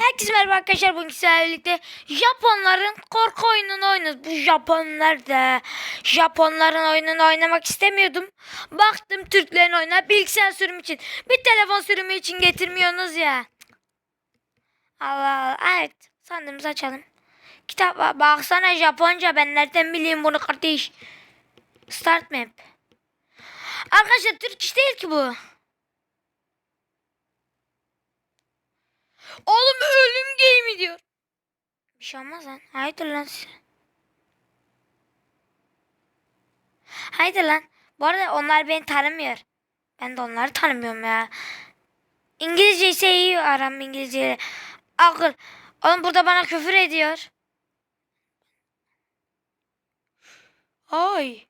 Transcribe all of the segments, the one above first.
Herkese merhaba arkadaşlar. Bugün sizlerle birlikte Japonların korku oyununu oynuyoruz. Bu Japonlar da Japonların oyununu oynamak istemiyordum. Baktım Türklerin oyuna bilgisayar sürümü için. Bir telefon sürümü için getirmiyorsunuz ya. Allah Allah. Evet. Sandığımızı açalım. Kitap var. Baksana Japonca. Ben nereden bileyim bunu kardeş. Start map. Arkadaşlar Türk iş değil ki bu. Oğlum ölüm game diyor. Bir şey olmaz lan. Haydi lan. Haydi lan. Bu arada onlar beni tanımıyor. Ben de onları tanımıyorum ya. İngilizce ise iyi aram İngilizce. Akıl. Oğlum burada bana küfür ediyor. Ay.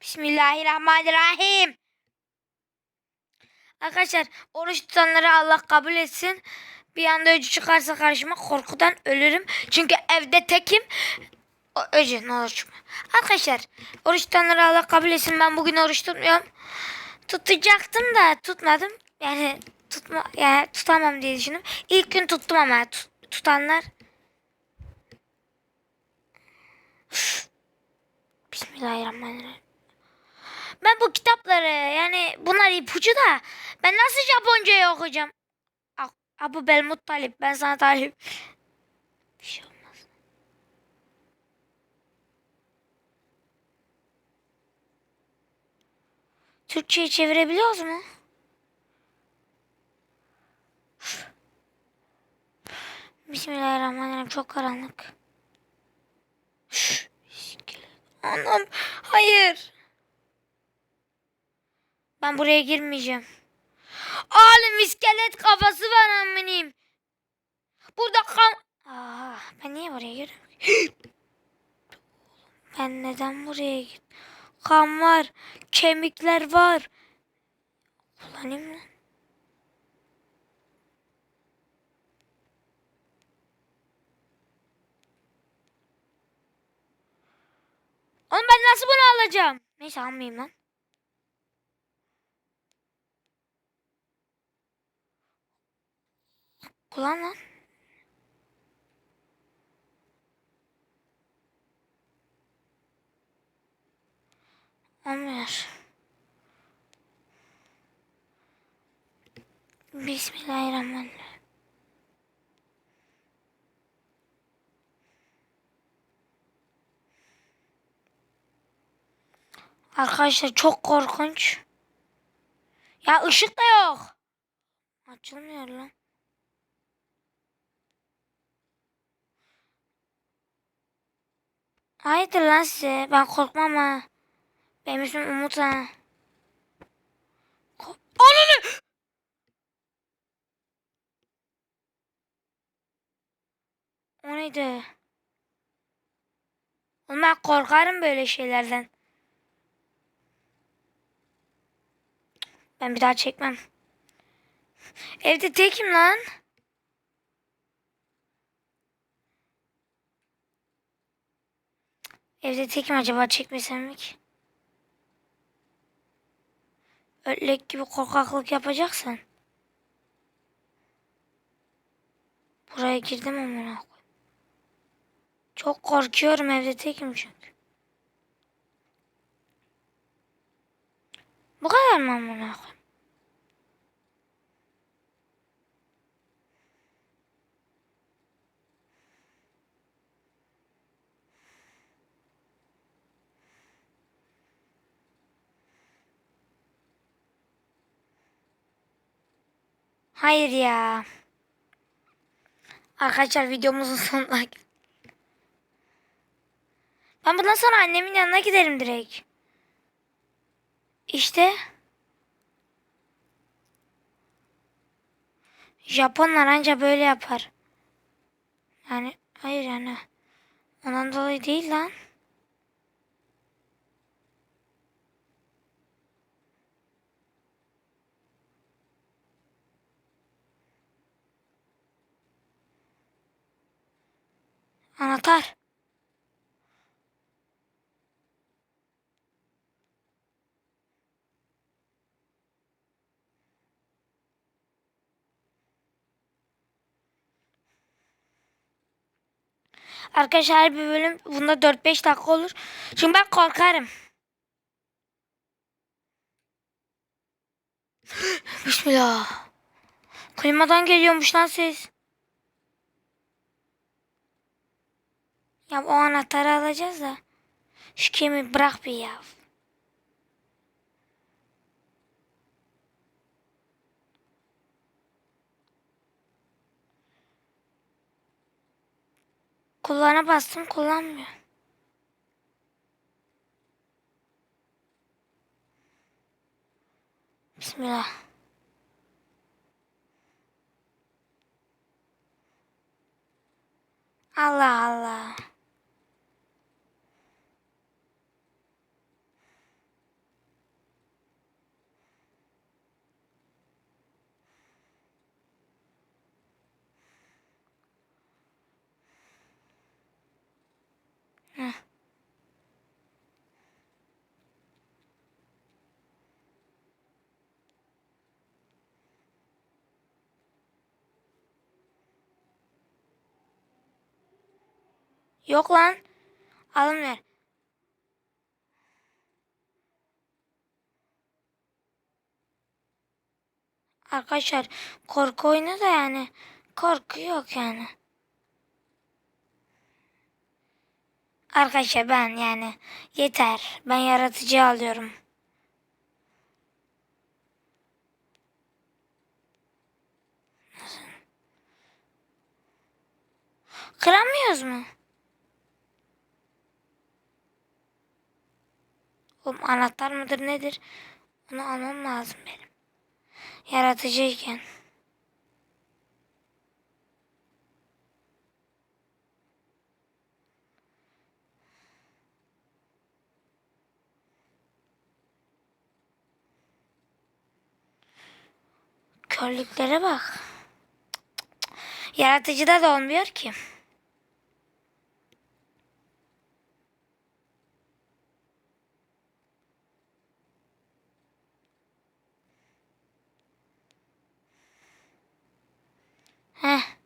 Bismillahirrahmanirrahim. Arkadaşlar oruç tutanları Allah kabul etsin. Bir anda öcü çıkarsa karşıma korkudan ölürüm. Çünkü evde tekim. O, öcü ne olur çıkma. Arkadaşlar oruç tutanları Allah kabul etsin. Ben bugün oruç tutmuyorum. Tutacaktım da tutmadım. Yani tutma yani tutamam diye düşündüm. İlk gün tuttum ama tut- tutanlar. Bismillahirrahmanirrahim. Ben bu kitapları yani bunlar ipucu da ben nasıl Japonca'yı okuyacağım? Abu Belmut Talip ben sana talip. Bir şey olmaz. Türkçe'yi çevirebiliyoruz mu? Bismillahirrahmanirrahim çok karanlık. Anam hayır. Ben buraya girmeyeceğim. Oğlum iskelet kafası var aminim. Burada kan... Aa, ben niye buraya giriyorum? ben neden buraya git? Kan var. Kemikler var. Kullanayım mı? Oğlum ben nasıl bunu alacağım? Neyse almayayım lan. Kullan lan. Olmuyor. Bismillahirrahmanirrahim. Arkadaşlar çok korkunç. Ya ışık da yok. Açılmıyor lan. Hayırdır lan size? Ben korkmam ha. Benim ismim Umut ha. Ananı! O neydi? Oğlum ben korkarım böyle şeylerden. Ben bir daha çekmem. Evde tekim lan. Evde tekim acaba çekmesem mi ki? Ötlek gibi korkaklık yapacaksan. Buraya girdim koyayım. Çok korkuyorum evde tekim çünkü. Bu kadar mı amına koyayım? Hayır ya. Arkadaşlar videomuzun sonuna. Ben bundan sonra annemin yanına giderim direkt. İşte. Japonlar anca böyle yapar. Yani hayır yani. Ondan dolayı değil lan. Anahtar. Arkadaşlar her bir bölüm bunda 4-5 dakika olur. Çünkü ben korkarım. Bismillah. Klimadan geliyormuş lan ses. Ya o anahtarı alacağız da. Şu kemiği bırak bir ya. Kullana bastım kullanmıyor. Bismillah. Allah Allah. Yok lan. Alın ver. Arkadaşlar korku oyunu da yani korku yok yani. Arkadaşlar ben yani yeter. Ben yaratıcı alıyorum. Kıramıyoruz mu? Oğlum anahtar mıdır nedir? Onu almam lazım benim. Yaratıcıyken. Körlüklere bak. Yaratıcıda da olmuyor ki. Heh.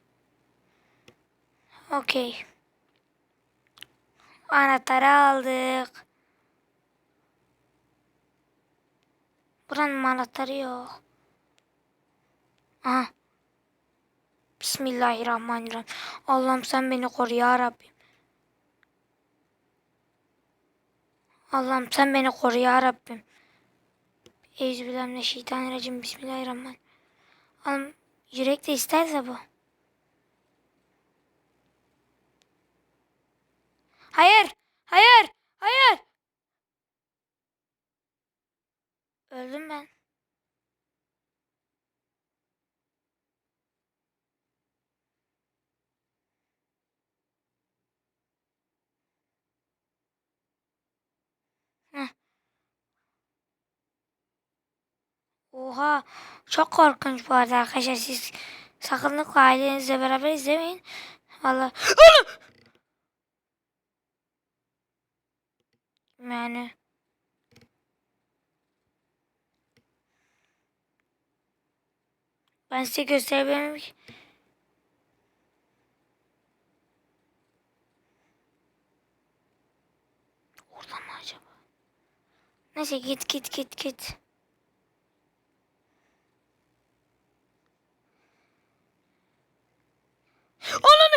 Okey. Anahtarı aldık. Buranın anahtarı yok. Aha. Bismillahirrahmanirrahim. Allah'ım sen beni koru ya Rabbim. Allah'ım sen beni koru ya Rabbim. Euzubillahimineşşeytanirracim. Bismillahirrahmanirrahim. Allah'ım yürek de isterse bu. Hayır. Hayır. Hayır. Öldüm ben. Oha. Çok korkunç bu arada arkadaşlar. Siz sakınlıkla ailenizle beraber izlemeyin. Valla. Yani. Ben size gösterebilirim ki. Orada mı acaba? Neyse git git git git. Ananı!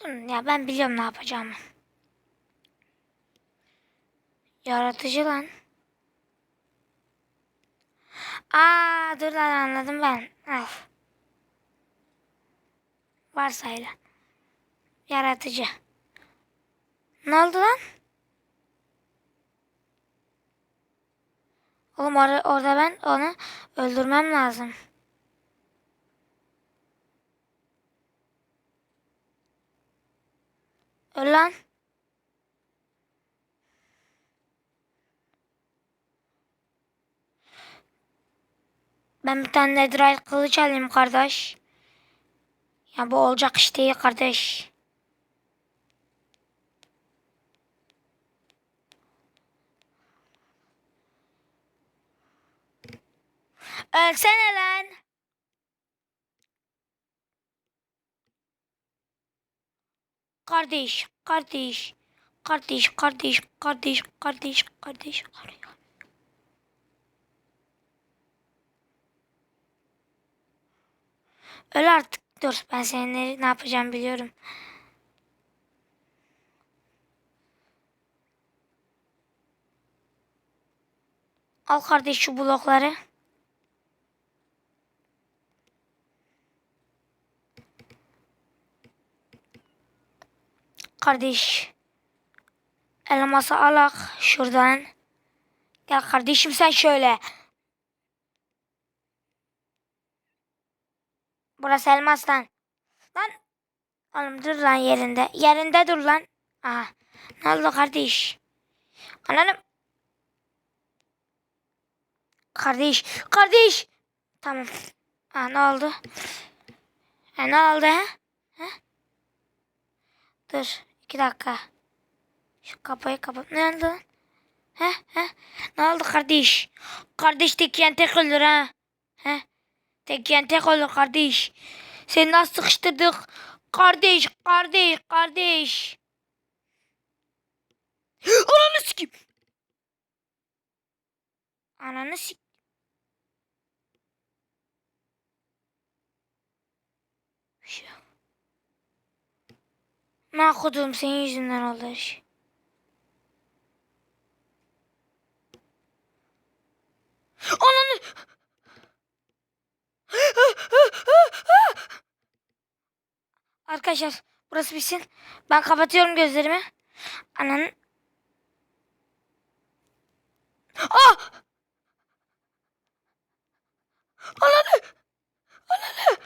Durun ya ben biliyorum ne yapacağımı. Yaratıcı lan. Aa dur lan anladım ben. Al. Varsayla. Yaratıcı. Ne oldu lan? Oğlum or orada ben onu öldürmem lazım. Öl lan. Ben bir tane netherite kılıç alayım kardeş. Ya bu olacak iş değil kardeş. Ölsene lan. Kardeş, kardeş, kardeş, kardeş, kardeş, kardeş, kardeş, kardeş. Öl artık. Dur ben senin ne, yapacağım biliyorum. Al kardeş şu blokları. Kardeş. Elması alak şuradan. Gel kardeşim sen şöyle. Burası elmas lan. Lan. Oğlum dur lan yerinde. Yerinde dur lan. Aha. Ne oldu kardeş? Ananım. Kardeş. Kardeş. Tamam. Ha ne oldu? Ha ne oldu ha? ha? Dur. İki dakika. Şu kapıyı kapat. Ne oldu lan? He he. Ne oldu kardeş? Kardeş tek yiyen tek ölür ha. He. Tek yiyen tek olur kardeş. Seni nasıl sıkıştırdık? Kardeş, kardeş, kardeş. Ananı sikeyim. Ananı sik. Bir şey yok. Ne kodum senin yüzünden oldu her şey. Ananı. Arkadaşlar burası bitsin. Ben kapatıyorum gözlerimi. Ananın. Ah! Ananı! Ananı!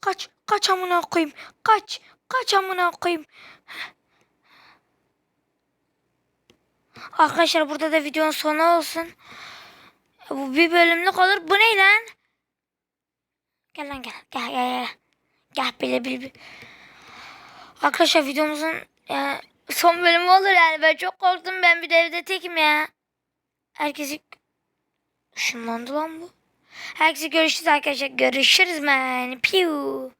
Kaç, kaç amına koyayım. Kaç, kaç amına koyayım. Arkadaşlar burada da videonun sonu olsun. Bu bir bölümlük olur. Bu ne lan? Gel lan gel. Gel gel gel. Gel bile bile bile. Arkadaşlar videomuzun e, son bölümü olur yani. Ben çok korktum. Ben bir de evde tekim ya. Herkesi... Işınlandı lan bu. Herkese görüşürüz arkadaşlar. Görüşürüz man. Piu.